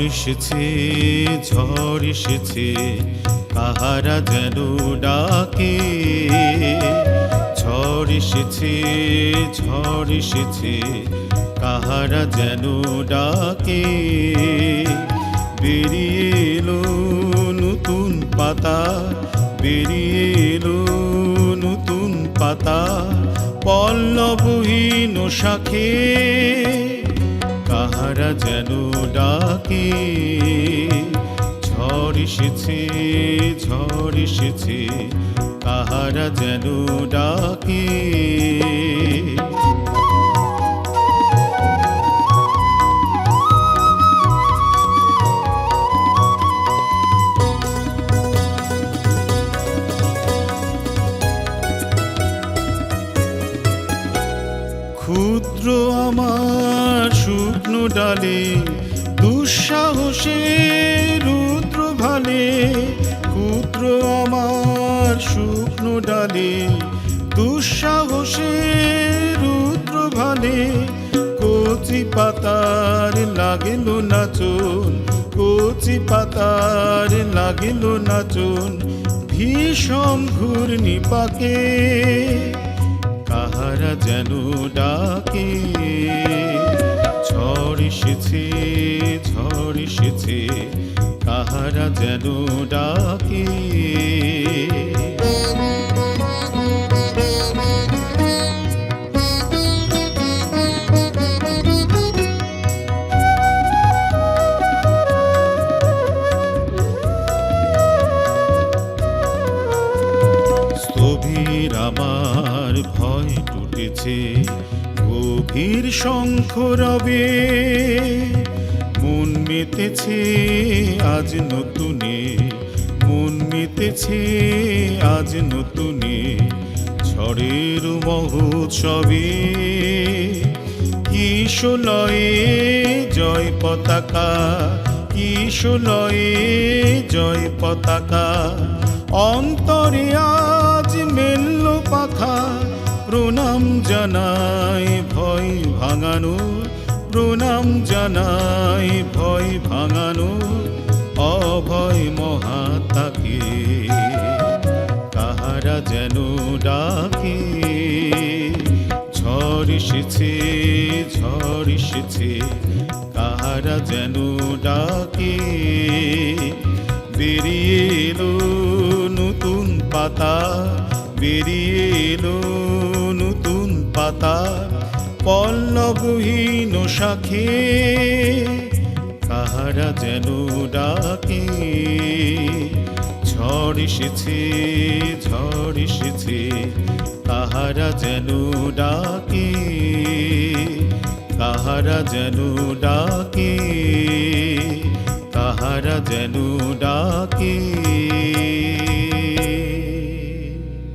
এসেছে, ঝড় এসেছে, কাহারা যেন ডাকে। ঝড় এসেছে, ঝড় কাহারা যেন ডাকে। বেরিয়ে এলো নতুন পাতা, বেরিয়ে এলো নতুন পাতা, পল্লবহীন শাখে। কাহারা যেন ডাকে ঝড় এসেছে ঝড় এসেছে কাহারা যেন ডাকে। ক্ষুদ্র আমার শুকনো ডালে, দুঃসাহসে রুদ্র ভালে ক্ষুদ্র আমার শুকনো ডালে, দুঃসাহসে রুদ্র ভালে, কচি পাতার লাগিল নাচন, কচি পাতার লাগিল নাচন, ভীষণ ঘূর্ণি পাকে, কাহারা যেন ডাকে। এসেছে কাহারা যেন ডাকে। আমার ভয় টুটেছে গভীর শঙ্খ রবে। মন মেতেছে আজ নতুনে, মন মেতেছে আজ নতুনে, ঝড়ের মহোৎসবে কিশোলয়ে জয় পতাকা কিশলয়ে জয় পতাকা, অন্তরে আজ মেল্ল পাখা, প্রণাম জানাই ভয় ভাঙানো প্রণাম জানাই ভয় ভাঙানো অভয় মহাতাকে। কাহারা যেন ডাকে, ঝড় এসেছে ঝড় এসেছে, কাহারা যেন ডাকে। বেরিয়ে এলো নতুন পাতা, বেরিয়ে এলো নতুন পাতা পল্লবহীন শাখে কাহারা যেন ডাকে। ঝড় এসেছে ঝড় এসেছে, কাহারা যেন ডাকে। কাহারা যেন ডাকে, কাহারা যেন ডাকে।